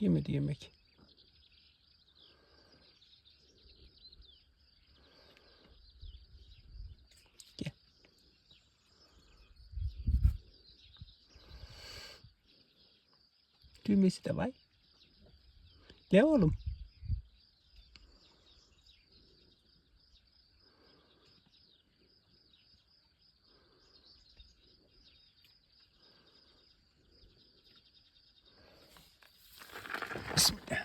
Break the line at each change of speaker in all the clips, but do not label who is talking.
Yemedi yemek. Gel. Düğmesi de var. Gel oğlum. Bismillah.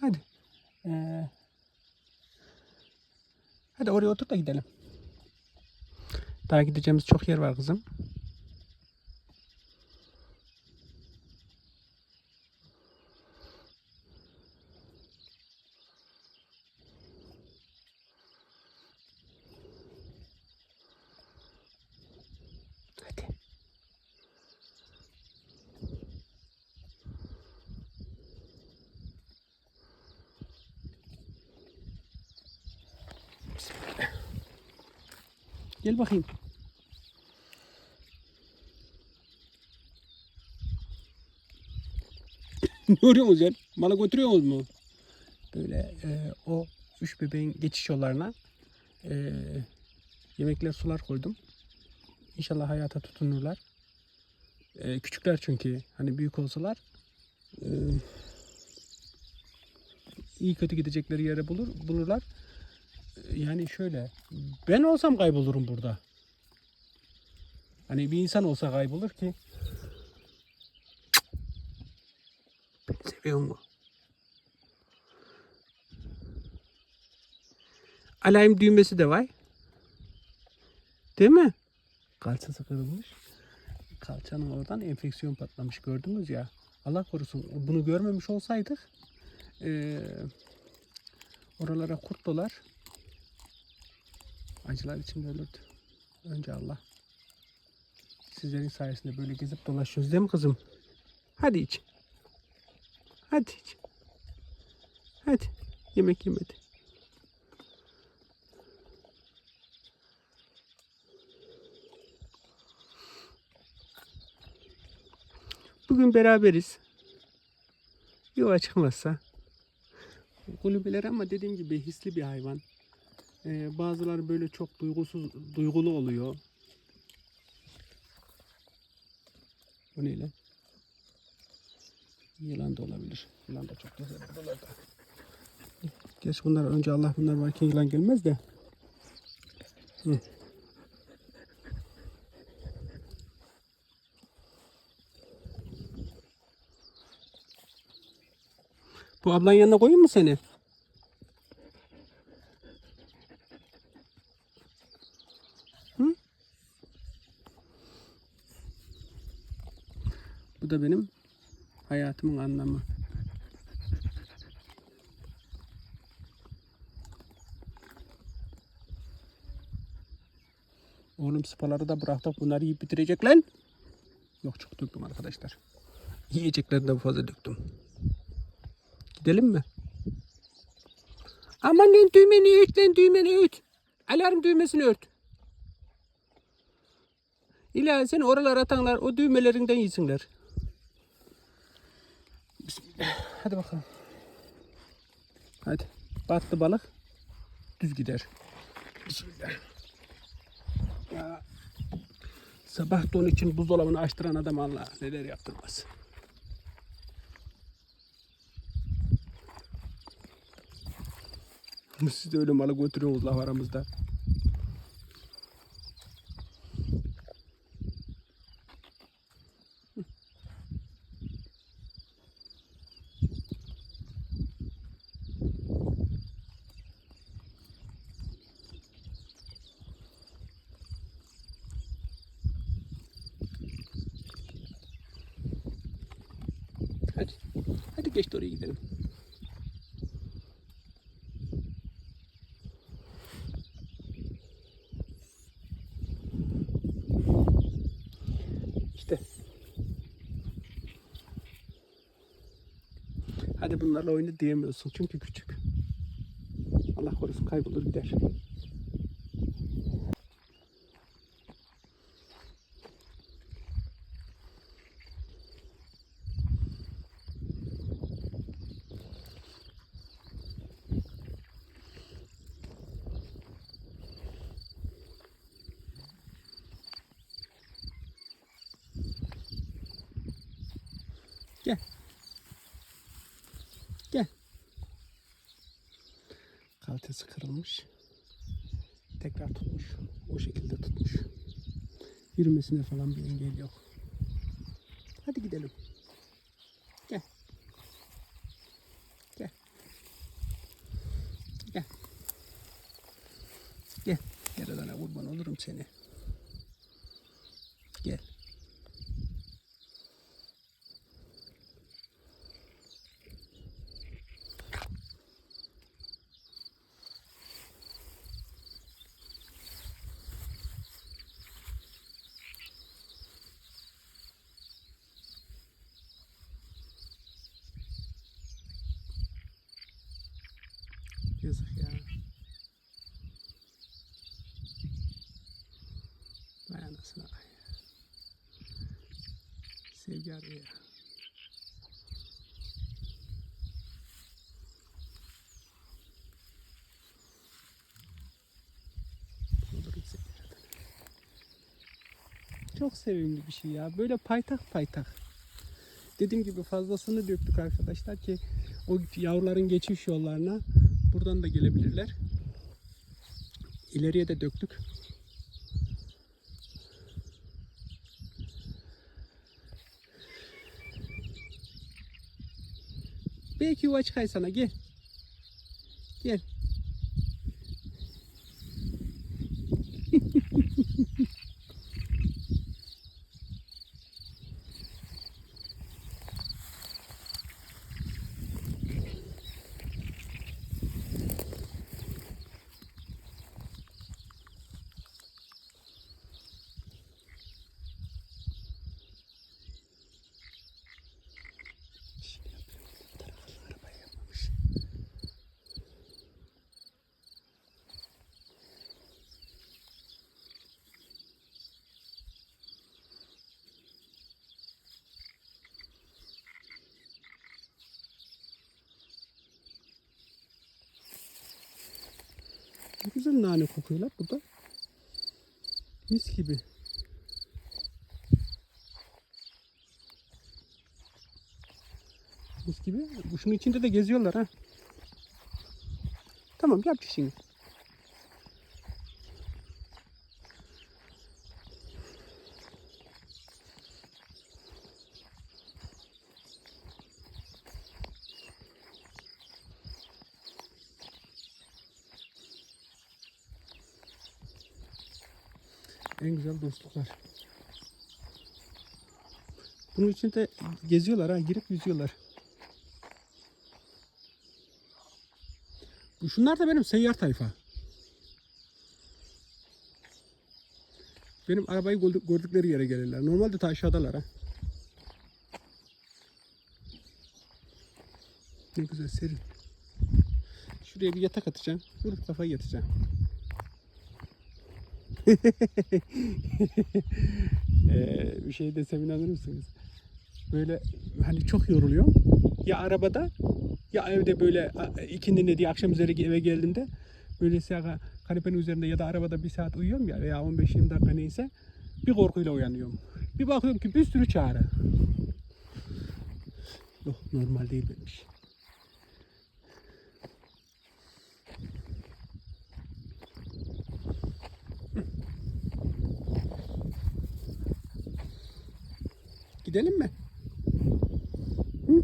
Hadi. Ee, hadi oraya otur da gidelim. Daha gideceğimiz çok yer var kızım. Gel bakayım. ne arıyorsunuz ya? Mala götürüyorsunuz mu? Böyle e, o üç bebeğin geçiş yollarına e, yemekler sular koydum. İnşallah hayata tutunurlar. E, küçükler çünkü hani büyük olsalar e, iyi kötü gidecekleri yere bulur bulurlar. E, Yani şöyle ben olsam kaybolurum burada. Hani bir insan olsa kaybolur ki. Beni seviyor mu? Alarm düğmesi de var. Değil mi? Kalçası kırılmış. Kalçanın oradan enfeksiyon patlamış gördünüz ya. Allah korusun bunu görmemiş olsaydık eee, oralara kurt dolar acılar içinde ölürdü. Önce Allah. Sizlerin sayesinde böyle gezip dolaşıyoruz değil mi kızım? Hadi iç. Hadi iç. Hadi. Yemek yemedi. Bugün beraberiz. Yuva çıkmazsa. Kulübeler ama dediğim gibi hisli bir hayvan. Ee, bazıları böyle çok duygusuz, duygulu oluyor. Bu ne lan? Yılan da olabilir. Yılan da çok güzel buralarda. Geç bunlar önce Allah bunlar varken yılan gelmez de. Hı. Bu ablan yanına koyayım mı seni? Da benim hayatımın anlamı. Oğlum spaları da bıraktık. Bunları yiyip bitirecek lan. Yok çok döktüm arkadaşlar. Yiyeceklerini de fazla döktüm. Gidelim mi? Aman lan düğmeni ört lan düğmeni ört. Alarm düğmesini ört. İlahi sen oralara atanlar o düğmelerinden yesinler. Bismillah. Hadi bakalım. Hadi. Battı balık. Düz gider. Bismillah. Ya. Sabah don için buzdolabını açtıran adam Allah neler yaptırmaz. Siz de öyle malı götürüyorsunuz aramızda. Hadi. Hadi geç de oraya gidelim. İşte. Hadi bunlarla oyna diyemiyorsun çünkü küçük. Allah korusun kaybolur gider. Vitesi kırılmış. Tekrar tutmuş. O şekilde tutmuş. Yürümesine falan bir engel yok. Hadi gidelim. Gel. Gel. Gel. Gel. Yaradana kurban olurum seni. Gel. Yazık ya. Vay anasına. Sevgi arıyor. Çok sevimli bir şey ya. Böyle paytak paytak. Dediğim gibi fazlasını döktük arkadaşlar ki o yavruların geçiş yollarına buradan da gelebilirler. İleriye de döktük. Belki yuva çıkay sana gel. Gel. Şimdi yapıyorum. Bu tarafa arabayı yapmamış. Ne güzel nane kokuyorlar burada. Mis gibi. Mis gibi. Bu şunun içinde de geziyorlar ha. Tamam yap işini. Güzel dostluklar. Bunun içinde geziyorlar ha, girip yüzüyorlar. Şunlar da benim seyyar tayfa. Benim arabayı gördük- gördükleri yere gelirler. Normalde ta aşağıdalar ha. Ne güzel serin. Şuraya bir yatak atacağım. Vurup kafayı yatacağım. Ee, bir şey desem inanır mısınız? Böyle hani çok yoruluyorum. Ya arabada ya evde böyle a- ikindi ne diye akşam üzeri eve geldiğimde böyle kanepenin üzerinde ya da arabada bir saat uyuyorum ya veya 15-20 dakika neyse bir korkuyla uyanıyorum. Bir bakıyorum ki bir sürü çağrı. Yok normal değil benim Gidelim mi? Hı?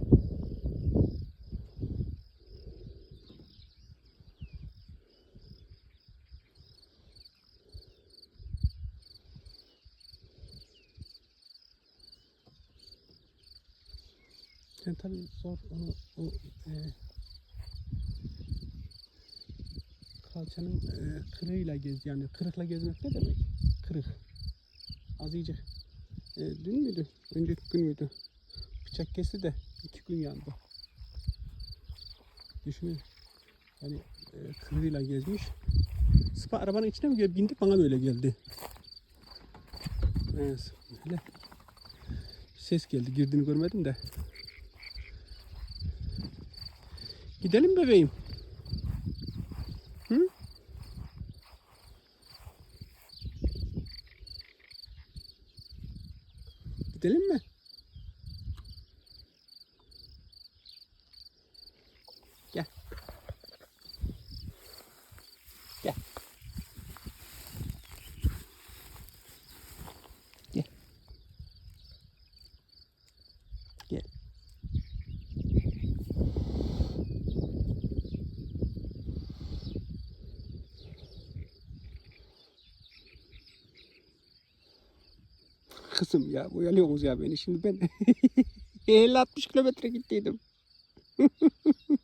Yani tabii zor onu o e, kalçanın e, kırığıyla gez yani kırıkla gezmek ne demek? Kırık. Azıcık. E, dün müydü? Önceki gün müydü? Bıçak kesti de iki gün yandı. Düşünün. Hani e, kırığıyla gezmiş. Sıpa arabanın içine mi gel- bindi bana böyle geldi. Evet. Öyle. Ses geldi. Girdiğini görmedim de. Gidelim bebeğim. Hı? Gidelim mi? Gel. Kızım ya. Uyalıyorsunuz ya beni. Şimdi ben 50-60 kilometre gittiydim.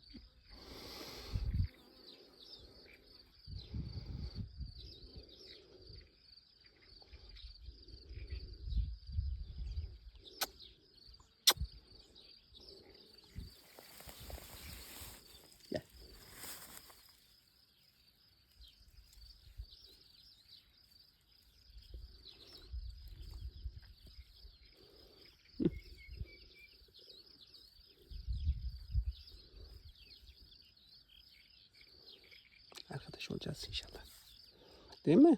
Olacağız inşallah. Değil mi?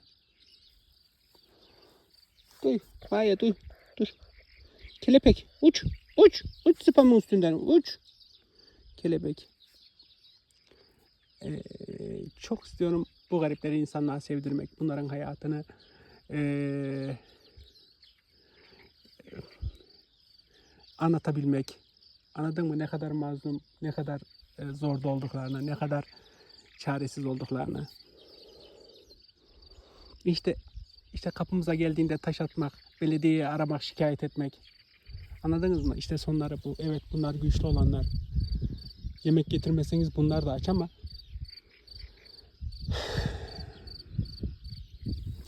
Duy. Maya duy. Dur. Kelepek. Uç. Uç. Uç sıpamın üstünden. Uç. Kelebek. Ee, çok istiyorum bu garipleri insanlığa sevdirmek. Bunların hayatını ee, anlatabilmek. Anladın mı? Ne kadar mazlum, ne kadar e, zorda olduklarını, ne kadar çaresiz olduklarını. İşte işte kapımıza geldiğinde taş atmak, belediyeyi aramak, şikayet etmek. Anladınız mı? İşte sonları bu. Evet bunlar güçlü olanlar. Yemek getirmeseniz bunlar da aç ama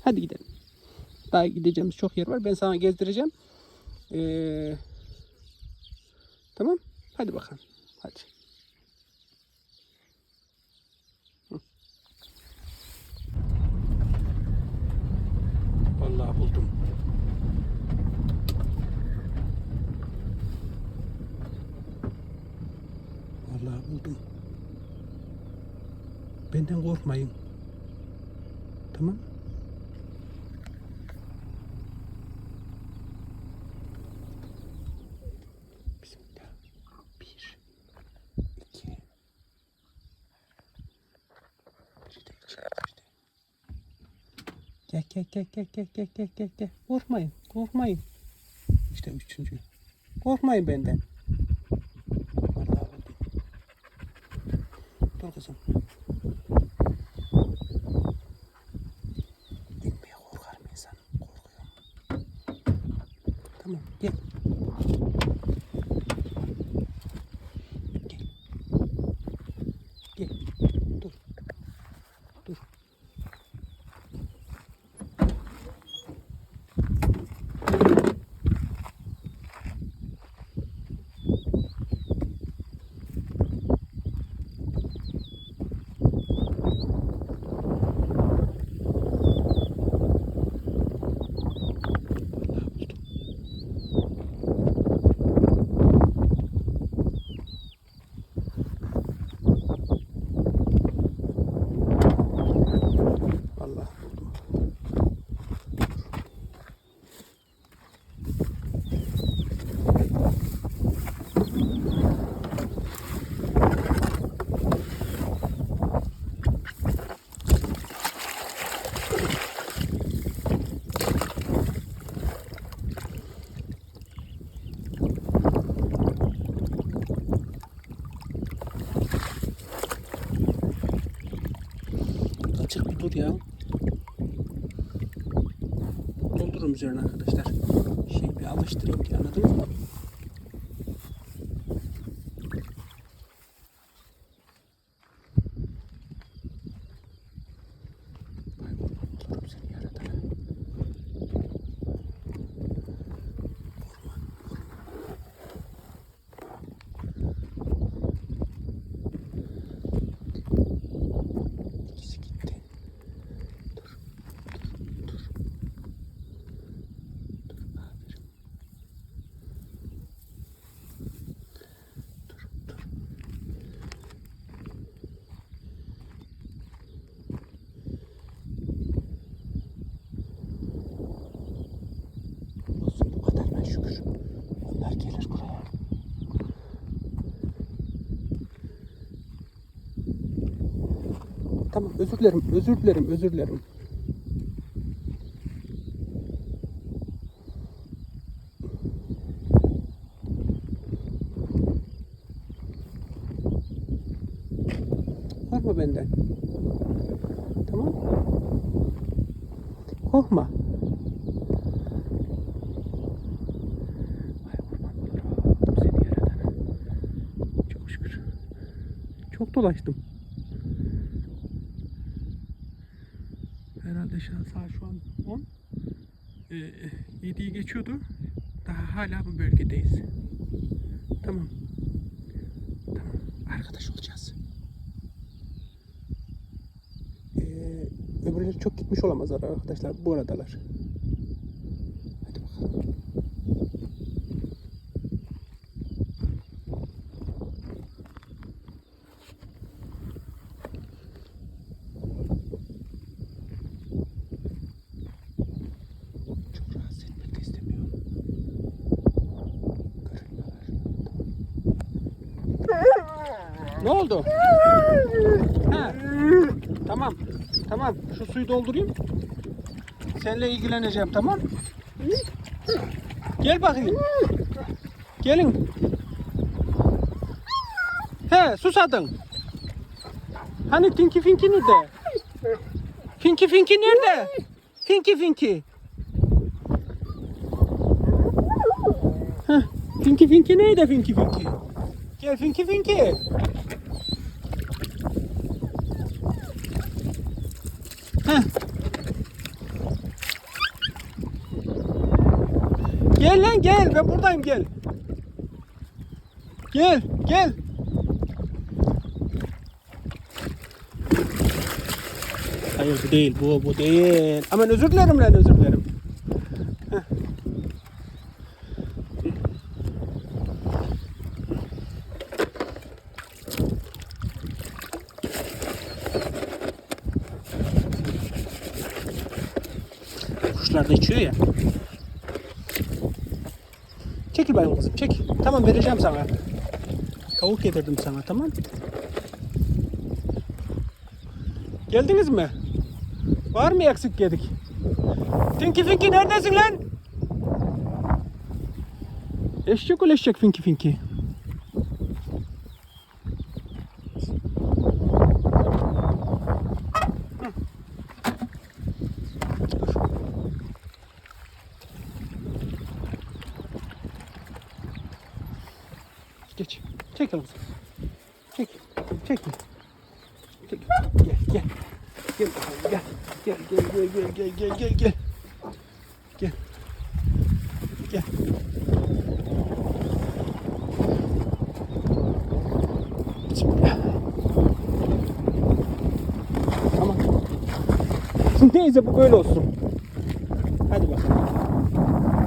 Hadi gidelim. Daha gideceğimiz çok yer var. Ben sana gezdireceğim. Ee, tamam. Hadi bakalım. Hadi. Vallahi buldum. Vallahi buldum. Benden korkmayın. Tamam? Bismillah. tek tek tek tek tek tek tek tek. Korkmayın, korkmayın. İşte üçüncü. Korkmayın benden. Dur kızım. Gitmeye korkarım insan. Korkuyorum. Tamam gel. Üzerine arkadaşlar. Bir alıştırayım diye anladınız mı? Tamam özür dilerim, özür dilerim, özür dilerim. Korkma benden. Tamam. Korkma. Çok dolaştım. An saat şu an 10. Ee, 7'yi geçiyordu. Daha hala bu bölgedeyiz. Tamam. Tamam. Arkadaş olacağız. Ee, öbürleri çok gitmiş olamazlar arkadaşlar. Bu aradalar. Hadi bakalım. Çok rahatsız etmek de istemiyorum. Görünmüyorlar. Ne oldu? Tamam. Tamam. Şu suyu doldurayım. Seninle ilgileneceğim tamam? Gel bakayım. Gelin. He susadın. Hani Tinky Finky nerede? Finky Finky nerede? Finky Finky. Heh, Finky Finky nerede Finky Finky? Gel Finky Finky. Heh. Gel lan gel ben buradayım gel. Gel gel. Hayır bu değil bu bu değil. Aman özür dilerim lan özür dilerim. Heh. Kuşlar da içiyor ya. Çekil bayım kızım çek. Tamam vereceğim sana. Tavuk getirdim sana tamam. Geldiniz mi? Var mı eksik yedik? Tinky Finky neredesin lan? Eşek ol eşek Finky Finky. Geç. Çek oğlum. Çek. Çek. Çek. Gel gel. Gel gel. Gel gel gel gel gel gel gel gel. Gel. Gel. Tamam. Neyse bu böyle olsun. Hadi bakalım.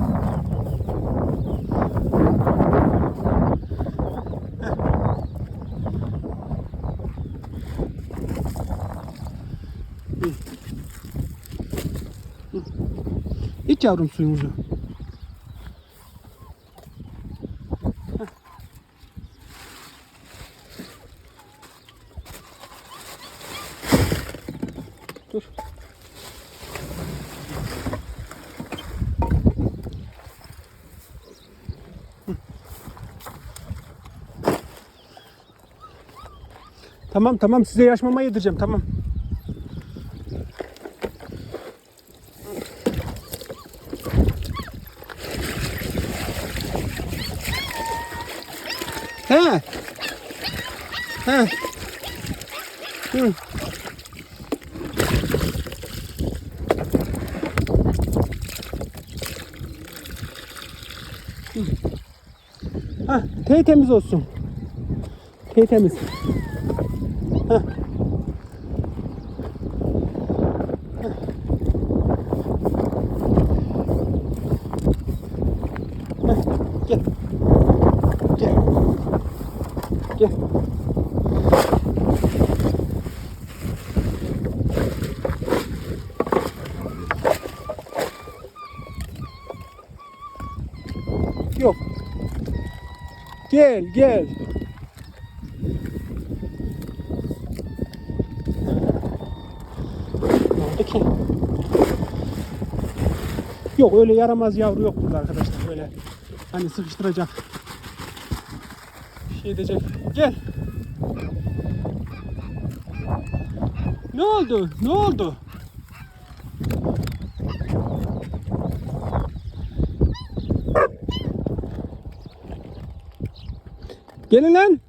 Yavrum suyumuzu. Tamam tamam size yaş mama yedireceğim tamam. He. He. Hı. Hı. Ha, tey temiz olsun. Tey temiz. Ha. Ha, Gel. Gel. Gel. Yok. Gel, gel. Ne oldu ki? Yok öyle yaramaz yavru yok burada arkadaşlar. Öyle hani sıkıştıracak. Bir şey edecek. Gel. Ne oldu? Ne oldu? Gelin lan.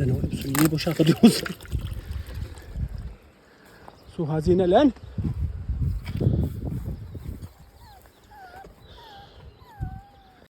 Lan oğlum su niye boşa akıtıyorsun? Su hazine lan.